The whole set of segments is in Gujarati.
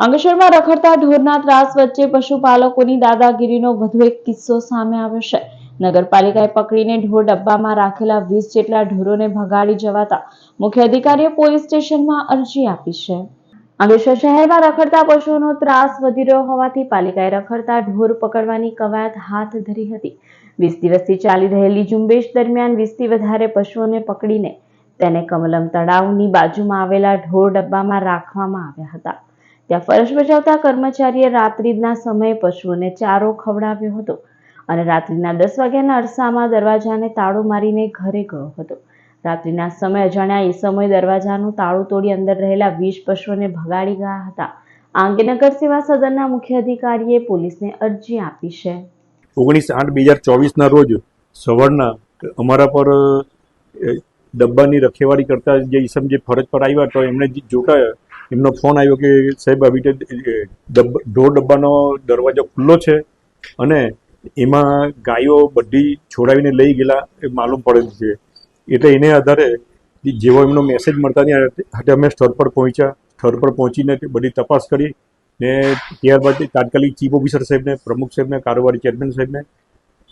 અંકલેશ્વરમાં રખડતા ઢોરના ત્રાસ વચ્ચે પશુપાલકોની દાદાગીરીનો વધુ એક કિસ્સો સામે આવ્યો છે. નગરપાલિકાએ પકડીને ઢોર ડબ્બામાં રાખેલા વીસ જેટલા ઢોરોને ભગાડી જવાતા મુખ્ય અધિકારીએ પોલીસ સ્ટેશનમાં અરજી આપી છે. અંગેશ્વર શહેરમાં રખડતા પશુઓનો ત્રાસ વધી રહ્યો હોવાથી પાલિકાએ રખડતા ઢોર પકડવાની કવાયત હાથ ધરી હતી. વીસ દિવસથી ચાલી રહેલી ઝુંબેશ દરમિયાન વીસથી વધારે પશુઓને પકડીને તેને કમલમ તળાવની બાજુમાં આવેલા ઢોર ડબ્બામાં રાખવામાં આવ્યા હતા. ત્યાં ફરજ બજાવતા કર્મચારીએ રાત્રિના સમયે પશુઓને ચારો ખવડાવ્યો હતો અને રાત્રિના દસ વાગ્યાના અરસામાં દરવાજાને તાળો મારીને ઘરે ગયો હતો. રાત્રિના સમય અજાણ્યા એ સમયે દરવાજાનું તાળું તોડી અંદર રહેલા વીસ પશુઓને ભગાડી ગયા હતા. આ અંગે નગર સેવા સદનના મુખ્ય અધિકારીએ પોલીસને અરજી આપી છે. ઓગણીસ આઠ બે હજાર ચોવીસના રોજ સવારના અમારા પર ડબ્બાની રખેવાળી કરતા જે ઈસમ જે ફરજ પર આવ્યા તો એમણે જોતા એમનો ફોન આવ્યો કે સાહેબ આવી રીતે ઢોર ડબ્બાનો દરવાજો ખુલ્લો છે અને એમાં ગાયો બધી છોડાવીને લઈ ગયેલા એ માલુમ પડે છે. એટલે એને આધારે જેવો એમનો મેસેજ મળતા નહીં હાથે અમે સ્થળ પર પહોંચ્યા. સ્થળ પર પહોંચીને બધી તપાસ કરી ને ત્યારબાદ તાત્કાલિક ચીફ ઓફિસર સાહેબને પ્રમુખ સાહેબને કારોબારી ચેરમેન સાહેબને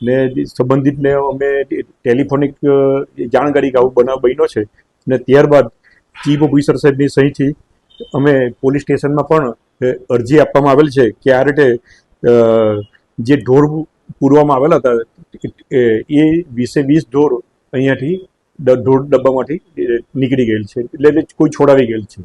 ને સંબંધિતને અમે ટેલિફોનિક અ, જાણકારી કે આવું બનાવ બન્યો છે ને ત્યારબાદ ચીફ ઓફિસર સાહેબની સહીથી અમે પોલીસ સ્ટેશનમાં પણ અરજી આપવામાં આવેલ છે કે આ રીતે જે ઢોર પૂરવામાં આવેલા હતા, એ વીસે વીસ ઢોર અહીંયાથી ઢોર ડબ્બામાંથી નીકળી ગયેલ છે. એટલે કોઈ છોડાવી ગયેલ છે.